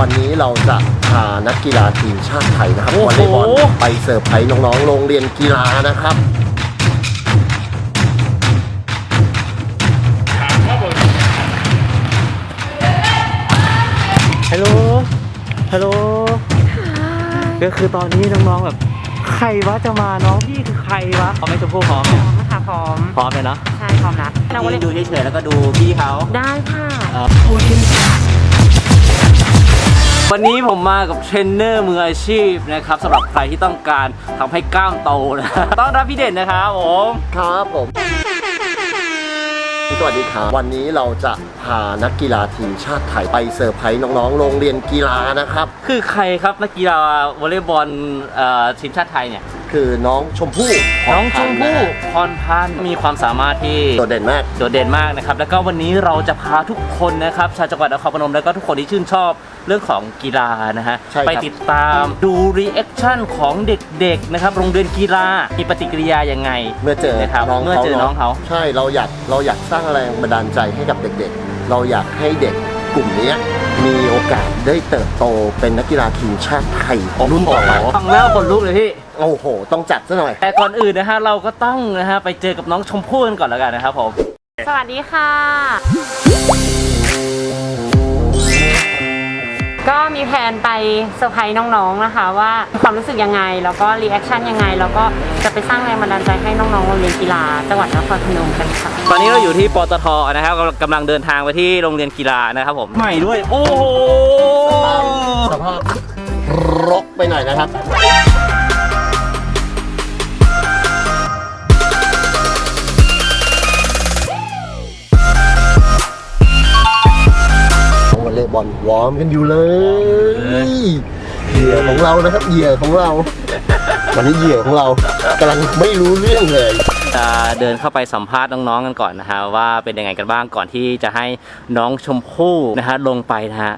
วันนี้เราจะพานักกีฬาทีมชาติไทยนะครับโอ้วโหอลเลย์บอลไปเสิร์ฟไพรส์น้องๆ โรงเรียนกีฬานะครับฮัลโหลฮัลโหลก็คือตอนนี้น้องๆแบบใครวะจะมาน้องพี่คือใครวะพร้อมไหมชมพู่พร้อมไหมพร้อมค่ะพร้อม พร้อมเลยเนาะใช่พร้อมนะเราก็เลยดูเฉยๆแล้วก็ดูพี่เขาได้ค่ะ วันนี้ผมมากับเทรนเนอร์มืออาชีพนะครับสำหรับใครที่ต้องการทำให้กล้ามโตนะต้อนรับพี่เด่นนะครับผมครับผม สวัสดีครับ วันนี้เราจะพานักกีฬาทีมชาติไทยไปเสิร์ฟไพรส์น้องๆ โรงเรียนกีฬานะครับ คือใครครับนักกีฬาวอลเลย์บอลเอ่อทีมชาติไทยเนี่ย คือน้องชมพู่น้องชมพู่พรพันธ์พรพันธ์มีความสามารถที่นะฮะโดดเด่นมาก โดดเด่นมากนะครับ แล้วก็วันนี้เราจะพาทุกคนนะครับชาวจังหวัดนครพนมแล้วก็ทุกคนที่ชื่นชอบเรื่องของกีฬานะฮะใช่ครับ ไปติดตามดูรีแอคชั่นของเด็กๆนะครับโรงเรียนกีฬามีปฏิกิริยายังไงเมื่อเจอนะครับน้องเมื่อเจอน้องเขา ใช่เราอยากเราอยากสร้างแรงบันดาลใจให้กับเด็กๆ เราอยากให้เด็ก กลุ่มเนี้ยมีโอกาสได้เติบโตเป็นนักกีฬาทีมชาติไทยรุ่นต่อไปฟังแล้วขนลุกเลยพี่ โอ้โห ต้องจัดซะหน่อย แต่ก่อนอื่นนะฮะเราก็ต้องนะฮะไปเจอกับน้องชมพู่กันก่อนแล้วกันนะครับผม สวัสดีค่ะ ก็มีแผนไปเซอร์ไพรส์น้องๆนะคะ ว่าความรู้สึกยังไง แล้วก็รีแอคชั่นยังไง แล้วก็จะไปสร้างแรงบันดาลใจให้น้องๆโรงเรียนกีฬาจังหวัดนครพนมกันค่ะ ตอนนี้เราอยู่ที่ปตทนะครับกำลังกำลังเดินทางไปที่โรงเรียนกีฬานะครับผมใหม่ด้วย โอ้โห สภาพรกไปหน่อยนะครับะบอลวอร์มกันอยู่เลยเหยื่อของเรานะครับเหยื่อของเรา วันนี้เหยื่อของเรากำลังไม่รู้เรื่องเลยจะเดินเข้าไปสัมภาษณ์น้องๆกันก่อนนะฮะว่าเป็นยังไงกันบ้างก่อนที่จะให้น้องชมพู่นะฮะลงไปนะฮะ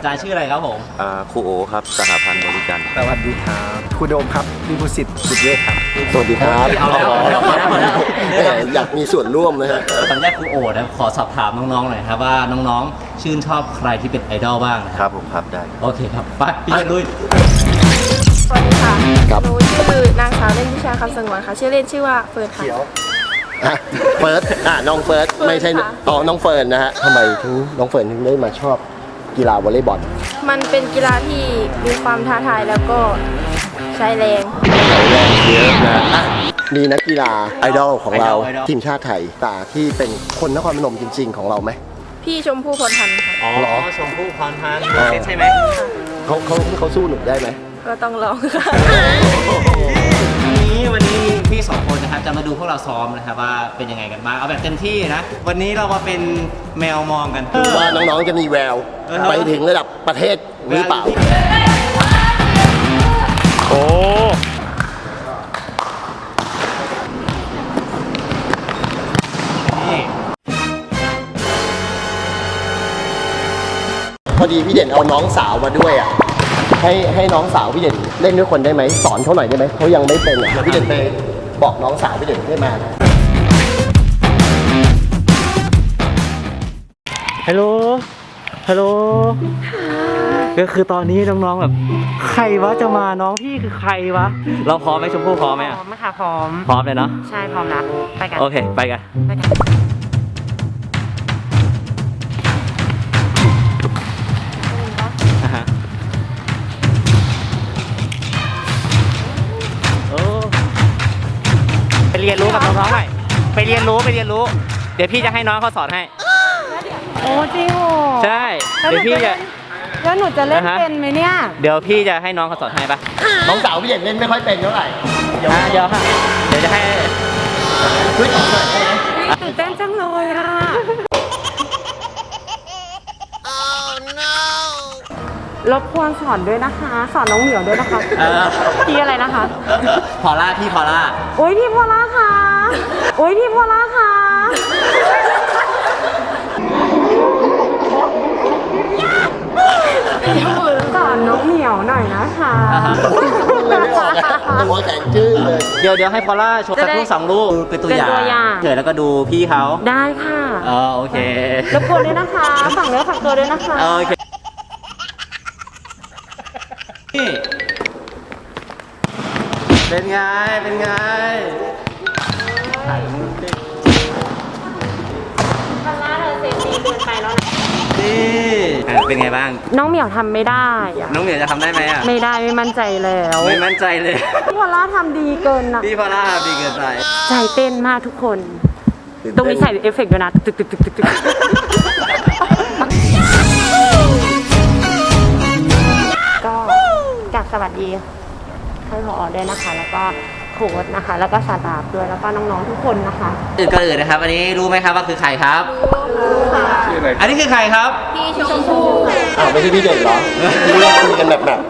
อาจารย์ชื่ออะไรครับผมอ่าครูโอครับสหพันธ์บริการสวัสดีครับครูโดมครับวิภูสิทธิ์บุตรเวทครับ สวัสดีครับเอาแล้วเอาแล้วเอาแล้วเอาแล้วแหมอยากมีส่วนร่วมนะฮะตอนแรกครูโอนะขอสอบถามน้องๆหน่อยครับว่าน้องๆ ชื่นชอบใครที่เป็นไอดอลบ้างนะคครับรับผมครับได้ โอเคครับ ไปพี่ลุยสวัสดีค่ะครับ หนูชื่อนางสาวเล่นวิชาคำสงวนค่ะ ชื่อเล่นชื่อว่าเฟิร์นค่ะอะเฟิร์สอะน้องเฟิร์สเฟิร์สไม่ใช่ค่ะ อ๋อน้องเฟิร์นนะฮะทำไมถึงน้องเฟิร์นถึงได้มาชอบ กีฬาวอลเลย์บอล มันเป็นกีฬาที่มีความท้าทายแล้วก็ใช้แรง แรงเยอะนะอะมีนักกีฬาไอดอลของเราทีมชาติไทยตาที่เป็นคนนครพนมจริง ๆ ของเราไหม พี่ชมพู่พรพันธ์ค่ะอ๋อเหรอ ชมพู่พรพันธ์อ๋อเซนใช่ไหมเขาเขาเขาสู้หนูได้ไหม ก็ต้องลองค่ะวันนี้วันนี้พี่สองคนนะครับ จะมาดูพวกเราซ้อมนะครับว่าเป็นยังไงกันบ้างเอาแบบเต็มที่นะ วันนี้เรามาเป็นแมวมองกัน ดูว่าน้องๆจะมีแวว เออ ไปถึงระดับประเทศหรือเปล่า โอ้นี่พอดีพี่เด่นเอาน้องสาวมาด้วยอะ ให้ให้น้องสาวพี่เด่นเล่นด้วยคนได้ไหมสอนเขาหน่อยได้ไหมเขายังไม่เป็นอะเดี๋ยวพี่เด่นไป บอกน้องสาวพี่เด่นให้มานะ ฮัลโหล ฮัลโหล ก็คือตอนนี้น้องๆแบบ ใครวะจะมาน้องพี่คือใครวะ เราพร้อมไหมชมพู่พร้อมไหมพอะร้อมค่ะพร้อม พร้อมเลยเนาะ ใช่พร้อมนะไปกันโอเค ไปกัน ไปกัน รียนรู้กับน้องๆหน่อยไปเรียนรู้ไปเรียนรู้ เดี๋ยวพี่จะให้น้องเขาสอนให้ โอ้จริงโหใช่ เดี๋ยวพี่จะ แล้วหนูจะเล่นอ่าฮะ เป็นไหมเนี่ย เดี๋ยวพี่จะให้น้องเขาสอนให้ปะน้องสาวพี่เด่นเล่นไม่ค่อยเป็นเท่าไหร่อ่าเดี๋ยวฮะเดี๋ยวจะให้ ช่วยสอนหน่อยได้ไหมตื่นเต้น รบกวนสอนด้วยนะคะ สอนน้องเหมียวด้วยนะคะเออ พี่อะไรนะคะพอล่าพี่พอล่าโอ้ยพี่โพล่าค่ะโอ้ยพี่โพล่าค่ะสอนน้องเหมียวหน่อยนะคะเลยไม่ออกอะหัวแข็งชื่อเลย เดี๋ยวเดี๋ยวให้พอลล่าโชว์สักลูกสองลูกเป็นตัวอย่างเป็นตัวอย่างเดี๋ยวแล้วก็ดูพี่เขาได้ค่ะอ๋อโอเค รบกวนด้วยนะคะ ฝั่งเนื้อฝั่งตัวด้วยนะคะ โอเค เป็นไง เป็นไงพอลล่าเธอเซฟตี้เกินไปแล้วนะนี่อะเป็นไงบ้าง น้องเหมียวทำไม่ได้อะน้องเหมียวจะทำได้ไหมอะ ไม่ได้ไม่มั่นใจแล้วไม่มั่นใจเลย พี่พอลล่าทำดีเกินอะพี่พอลล่าดีเกินไปใจเต้นมากทุกคน ตรงนี้ใส่เอฟเฟกต์ด้วยนะตึกตึกตึกตึกตึกก็กราบสวัสดี ท่านผอด้วยนะคะ แล้วก็โค้ชนะคะ แล้วก็สตาฟด้วยแล้วก็น้องๆทุกคนนะคะ อื่นก็อื่นนะครับ อันนี้รู้ไหมครับว่าคือใครครับ ชื่ออะไรอันนี้คือใครครับ พี่ชมพูอ้าวไม่ใช่พี่เด่นเหรอที่เรียกคุยกันแบบแบบ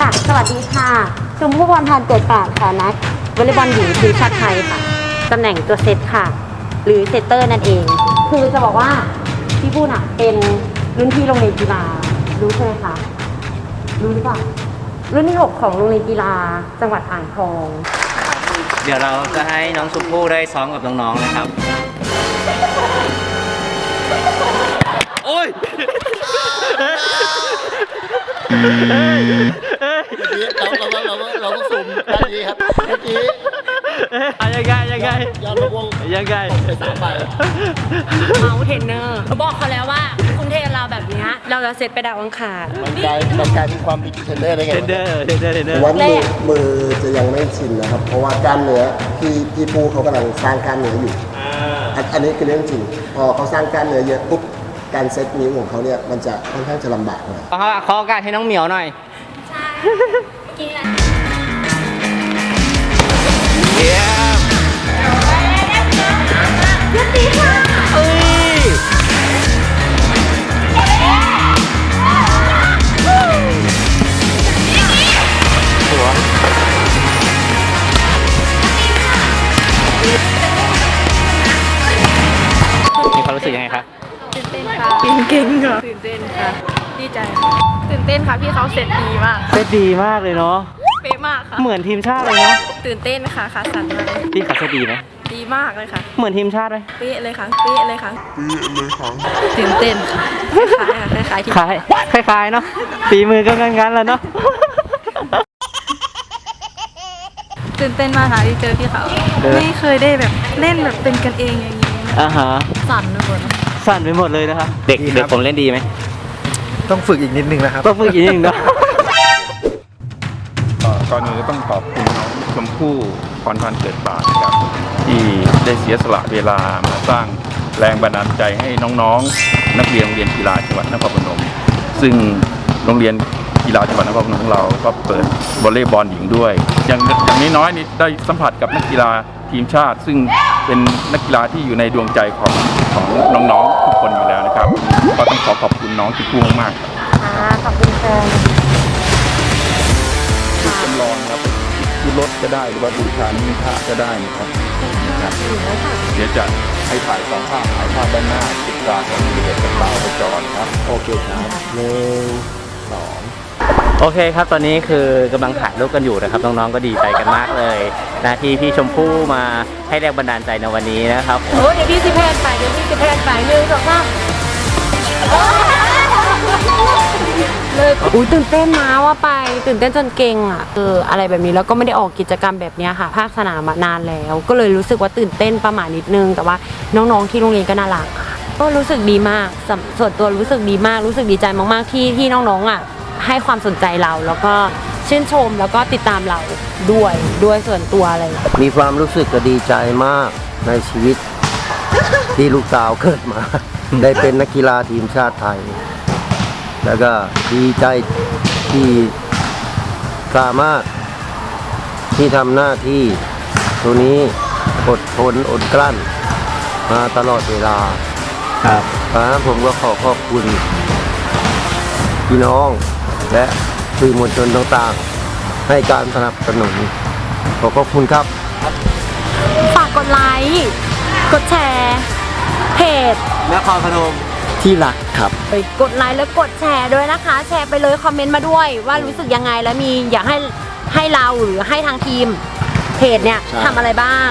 ค่ะสวัสดีค่ะ ชมพู่พรพันธ์เกิดปราดค่ะนักวอลเลย์บอลหญิงทีมชาติไทยค่ะตำแหน่งตัวเซตค่ะ หรือเซตเตอร์นั่นเอง คือจะบอกว่าพี่พูดอะเป็นรุ่นพี่โรงเรียนกีฬารู้ใช่ไหมคะรู้หรือเปล่า รุ่นที่ 6 ของโรงเรียนกีฬา จังหวัดอ่างทอง เดี๋ยวเราจะให้น้องชมพู่ได้ซ้อมกับน้องๆนะครับ โอ้ยเราเราเราเราเราต้องสุ่มด้านนี้ครับ เมื่อกี้ ยังไงยังไงยอดระวงยังไงไปสามใบเมาส์เทรนเนอร์บอกเขาแล้วว่าคุณเทรนเราแบบเนี้ยเราจะเซตไปดาวอังคารมันกลายมันกลายเป็นความผิดเทรนเนอร์ได้ไงเทรนเดอร์เทรนเดอร์เทรนเดอผมร์ว่ามือมือจะยังไม่ชินนะครับ เพราะว่ากล้ามเนื้อที่ที่ผู้เขากำลังสร้างกล้ามเนื้ออยู่อันอันนี้คือเรื่องจริงพอเขาสร้างกล้ามเนื้อเยอะปุ๊บการเซตนิ้วของเขาเนี่ยมันจะค่อนข้างจะลำบากหน่อยขอขอโอกาสให้น้องเหมียวหน่อยเค่ะเก่งๆค่ะตื่นเต้นค่ะ ดีใจ ตื่นเต้นค่ะพี่เขาเสร็จดีมาก เซตดีมากเลยเนาะ เป๊ะมากค่ะ เหมือนทีมชาติเลยเนาะตื่นเต้นค่ะขาสั่นมากพี่ขัดเซตดีไหมดีมากเลยค่ะ เหมือนทีมชาติไหมเป๊ะเลยค่ะ เป๊ะเลยค่ะ ตื่นเต้นค่ะคล้ายๆค่ะคล้ายๆที่ คล้ายคล้ายๆเนาะฝีมือก็งั้นๆแล้วเนาะ ตื่นเต้นมากค่ะที่เจอพี่เขา เออ ไม่เคยได้แบบเล่นแบบเป็นกันเองอย่างนี้ อ่าฮะ สั่นไปหมด สั่นไปหมดเลยนะครับเด็กดีครับ เด็กผมเล่นดีไหมต้องฝึกอีกนิดนึงนะครับ ต้องฝึกอีกนิดนึงเนาะ เอ่อก่อนอื่นก็ต้องขอบคุณน้องชมพู่พรพันธ์เกิดป่านะครับ ที่ได้เสียสละเวลามาสร้างแรงบันดาลใจให้น้องๆ นักเรียนโรงเรียนกีฬาจังหวัดนครพนม ซึ่งโรงเรียนกีฬาจังหวัดนครพนมของเราก็เปิดวอลเลย์บอลหญิงด้วย อย่างอย่างน้อยๆนี่ได้สัมผัสกับนักกีฬาทีมชาติ ซึ่งเป็นนักกีฬาที่อยู่ในดวงใจของของน้องๆทุก คนอยู่แล้วนะครับ ก็ต้องขอขอบคุณน้องที่พูมากๆครับค่ะขอบคุณค่ะจุดจำลองครับที่รถก็ได้หรือว่าบูชานิมิตพระก็ได้นะครับนะครับเดี๋ยวจะให้ถ่ายสองภาพถ่ายภาพด้านหน้าติดตามของเด็กกับดาวประจรครับ โอเคครับหนึ่งสอง โอเคครับตอนนี้คือกำลังถ่ายรูปกันอยู่นะครับน้องๆก็ดีใจกันมากเลยนะที่พี่ชมพู่มาให้แรงบันดาลใจในวันนี้นะครับโอ้เดี๋ยวพี่สิแพนไปเดี๋ยวพี่สิแพนไปหนึ่งสองสามเลยอุ้ยตื่นเต้นนะว่าไปตื่นเต้นจนเก่งอะเอออะไรแบบนี้แล้วก็ไม่ได้ออกกิจกรรมแบบเนี้ยค่ะ ภาคสนามมานานแล้ว ก็เลยรู้สึกว่าตื่นเต้นประมาณนิดนึง แต่ว่าน้องๆที่โรงเรียนก็น่ารักค่ะก็รู้สึกดีมากสำส่วนตัวรู้สึกดีมากรู้สึกดีใจมากๆที่ที่น้องๆอะ ให้ความสนใจเราแล้วก็ชื่นชมแล้วก็ติดตามเราด้วยด้วยส่วนตัวอะไรอย่างเงี้ยมีความรู้สึกก็ดีใจมากในชีวิต ที่ลูกสาวเกิดมา ได้เป็นนักกีฬาทีมชาติไทย แล้วก็ดีใจที่สามารถที่ทำหน้าที่ตัวนี้อดทนอดกลั้น มาตลอดเวลาครับเพราะฉะนั้นผมก็ขอขอบคุณพี่น้อง และสื่อมวลชนต่างๆ ให้การสนับสนุน ขอขอบคุณครับ ฝากกดไลค์ กดแชร์เพจนครพนมที่รักครับ ไปกดไลค์แล้วกดแชร์ด้วยนะคะ แชร์ไปเลยคอมเมนต์มาด้วย ว่ารู้สึกยังไงและมีอยากให้ให้เราหรือให้ทางทีมเพจเนี่ยใช่ ทำอะไรบ้าง